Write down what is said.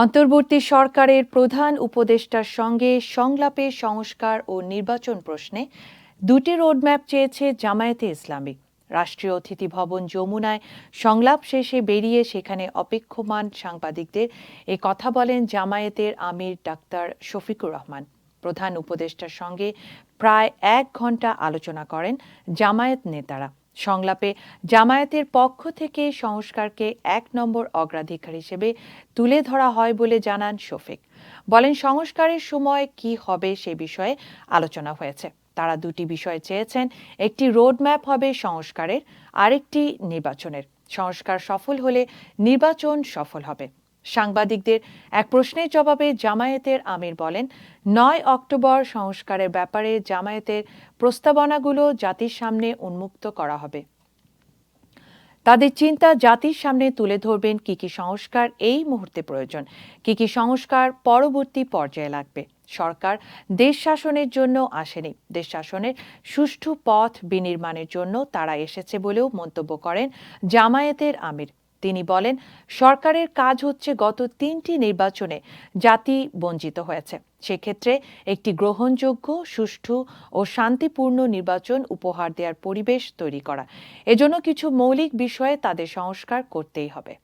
অন্তর্বর্তী সরকারের প্রধান উপদেষ্টার সঙ্গে সংলাপে সংস্কার ও নির্বাচন প্রশ্নে দুটি রোডম্যাপ চেয়েছে জামায়াতে ইসলামী। রাষ্ট্রীয় অতিথি ভবন যমুনায় সংলাপ শেষে বেরিয়ে সেখানে অপেক্ষমান সাংবাদিকদের এ কথা বলেন জামায়াতের আমির ডাক্তার শফিকুর রহমান। প্রধান উপদেষ্টার সঙ্গে প্রায় এক ঘণ্টা আলোচনা করেন জামায়াত নেতারা। সংলাপে জামায়াতের পক্ষ থেকে সংস্কারকে এক নম্বর অগ্রাধিকার হিসেবে তুলে ধরা হয় বলে জানান শফিক। বলেন, সংস্কারের সময় কি হবে সে বিষয়ে আলোচনা হয়েছে। তারা দুটি বিষয় চেয়েছেন, একটি রোডম্যাপ হবে সংস্কারের, আরেকটি নির্বাচনের। সংস্কার সফল হলে নির্বাচন সফল হবে। সাংবাদিকদের এক প্রশ্নের জবাবে জামায়াতের আমির বলেন, নয় অক্টোবর সংস্কারের ব্যাপারে জামায়াতের প্রস্তাবনাগুলো জাতির সামনে উন্মুক্ত করা হবে। তাদের চিন্তা জাতির সামনে তুলে ধরবেন কি কি সংস্কার এই মুহূর্তে প্রয়োজন, কি কি সংস্কার পরবর্তী পর্যায়ে লাগবে। সরকার দেশ শাসনের জন্য আসেনি, দেশ শাসনের সুষ্ঠু পথ বিনির্মাণের জন্য তারা এসেছে বলেও মন্তব্য করেন জামায়াতের আমির। তিনি বলেন, সরকারের কাজ হচ্ছে গত তিনটি নির্বাচনে জাতি বঞ্চিত হয়েছে। সেক্ষেত্রে একটি গ্রহণযোগ্য, সুষ্ঠু ও শান্তিপূর্ণ নির্বাচন উপহার দেওয়ার পরিবেশ তৈরি করা। এজন্য কিছু মৌলিক বিষয়ে তাদের সংস্কার করতেই হবে।